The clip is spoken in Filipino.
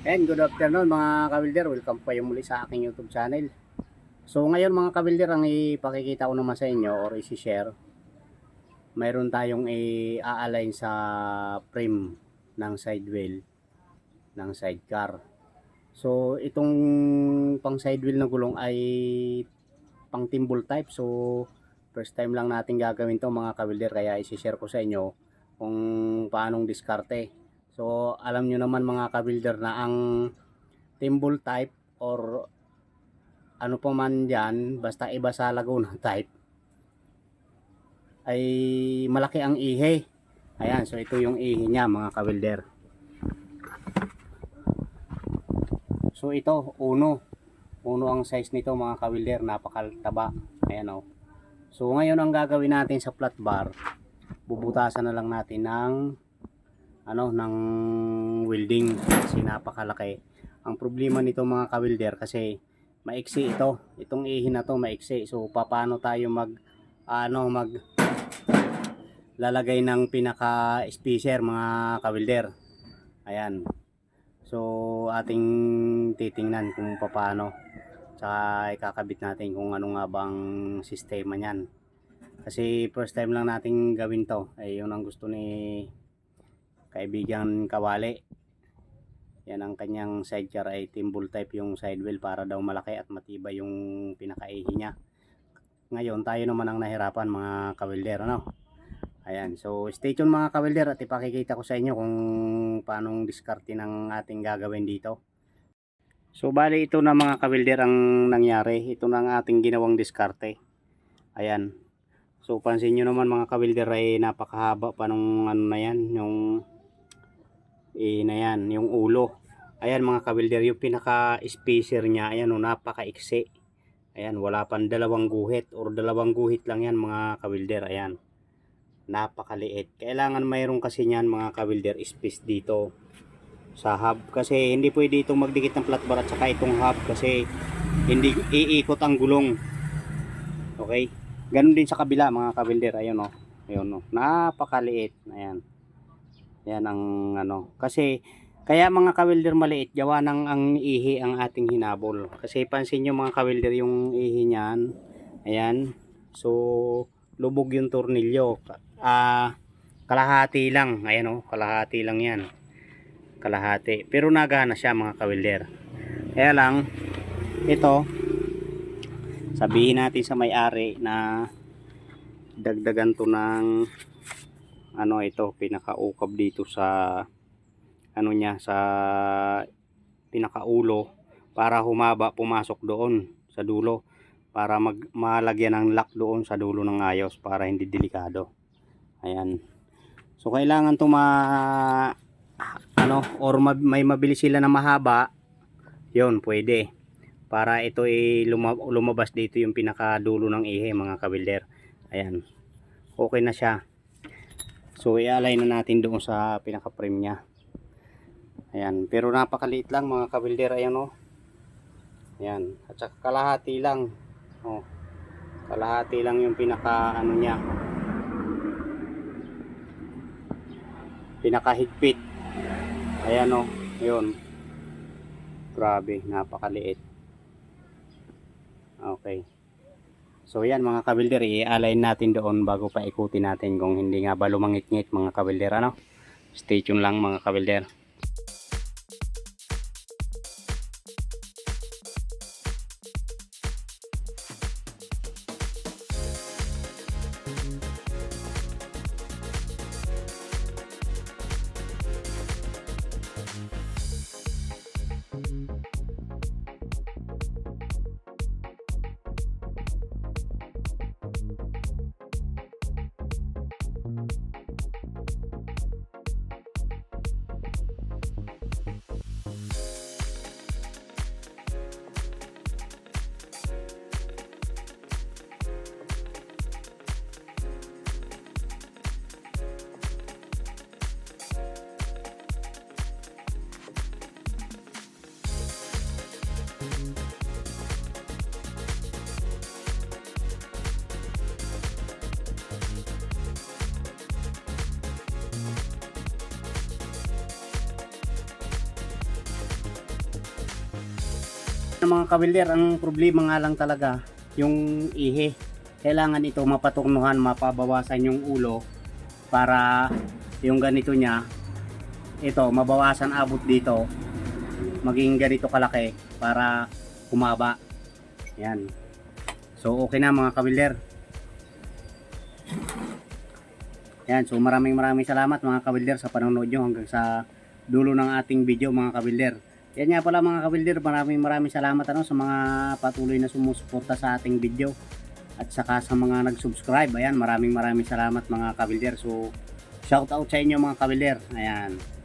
And good afternoon mga kabilder, welcome kayo muli sa aking YouTube channel. So ngayon mga kabilder, ang ipakikita ko naman sa inyo or isi-share, mayroon tayong i-align sa frame ng sidewheel ng sidecar. So itong pang sidewheel na gulong ay pang timbal type. So first time lang natin gagawin to mga kabilder, kaya isi-share ko sa inyo kung paanong diskarte. So, alam nyo naman mga kabilder na ang timbal type or ano pa man dyan, basta iba sa Laguna type, ay malaki ang ihe. Ayan, so ito yung ihe niya mga kabilder. So ito, uno. Uno ang size nito mga kabilder, napakaltaba. Ayan o. So ngayon ang gagawin natin sa flat bar, bubutasan na lang natin ng ano ng welding kasi napakalaki. Ang problema nito mga ka-welder kasi maiksi ito. Itong ihin na to maiksi. So paano tayo mag ano mag lalagay ng pinaka spacer mga ka-welder. Ayan. So ating titingnan kung paano tsaka ikakabit natin kung ano nga bang sistema niyan. Kasi first time lang nating gawin to. Ay yun ang gusto ni kaibigan Kawali. Yan ang kanyang sidecar ay timbal type yung sidewheel para daw malaki at matibay yung pinakaihi niya. Ngayon tayo naman ang nahirapan mga kawilder ano. Ayan, so stay tuned mga kawilder at ipakikita ko sa inyo kung paanong diskarte ng ating gagawin dito. So bali ito na mga kawilder ang nangyari. Ito na ang ating ginawang diskarte. Ayan. So pansin nyo naman mga kawilder ay napakahaba pa nung ano na yan, yung eh, na yung ulo. Ayan mga kabilder, yung pinaka spacer niya, ayan o, napaka-iksi. Ayan, wala pang dalawang guhit or dalawang guhit lang yan mga kabilder, ayan. Napakaliit. Kailangan mayroon kasi niyan mga kabilder space dito sa hub kasi hindi pwede itong magdikit ng flat bar at saka itong hub kasi hindi iikot ang gulong. Okay? Ganun din sa kabila mga kabilder, ayun o. Ayun o, napakaliit. Ayan. Yan ang ano. Kasi kaya mga kawilder maliit, gawa ng ang ihi ang ating hinabol. Kasi pansin nyo mga kawilder yung ihi niyan. Ayan. So lubog yung tornilyo. Ah kalahati lang. Ayan oh, kalahati lang 'yan. Kalahati. Pero nagana siya mga kawilder. Kaya lang ito sabihin natin sa may-ari na dagdagan to ng ano ito pinakaukab dito sa ano niya sa pinakaulo para humaba pumasok doon sa dulo para mag malagyan ng lock doon sa dulo ng ayos para hindi delikado. Ayan. So kailangan to ma ano or ma- may mabili sila na mahaba yon pwede. Para ito ay luma- lumabas dito yung pinakadulo ng ihe mga kabilder. Ayan. Okay na siya So i-align na natin doon sa pinaka-frame niya. Ayan, pero napakaliit lang mga kabilder ayan oh. Ayan, at saka kalahati lang. Oh. Kalahati lang yung pinaka ano niya. Pinaka higpit. Ayan oh, 'yun. Grabe, napakaliit. Okay. So yan mga kabilder, i-align natin doon bago pa ikutin natin kung hindi nga ba lumangit-ngit mga kabilder ano. Stay tuned lang mga kabilder. Mga kabilder, ang problema nga lang talaga, yung ihi. Kailangan ito mapaturnuhan, mapabawasan yung ulo para yung ganito niya, ito, mabawasan abot dito, maging ganito kalaki para humaba. Yan. So, okay na mga kabilder. Yan, so maraming maraming salamat mga kabilder sa panonood nyo hanggang sa dulo ng ating video mga kabilder. Yan nga pala mga kabilder, maraming maraming salamat ano, sa mga patuloy na sumusuporta sa ating video at saka sa mga nag-subscribe. Ayan, maraming maraming salamat mga kabilder. So, shout out sa inyo mga kabilder. Ayan.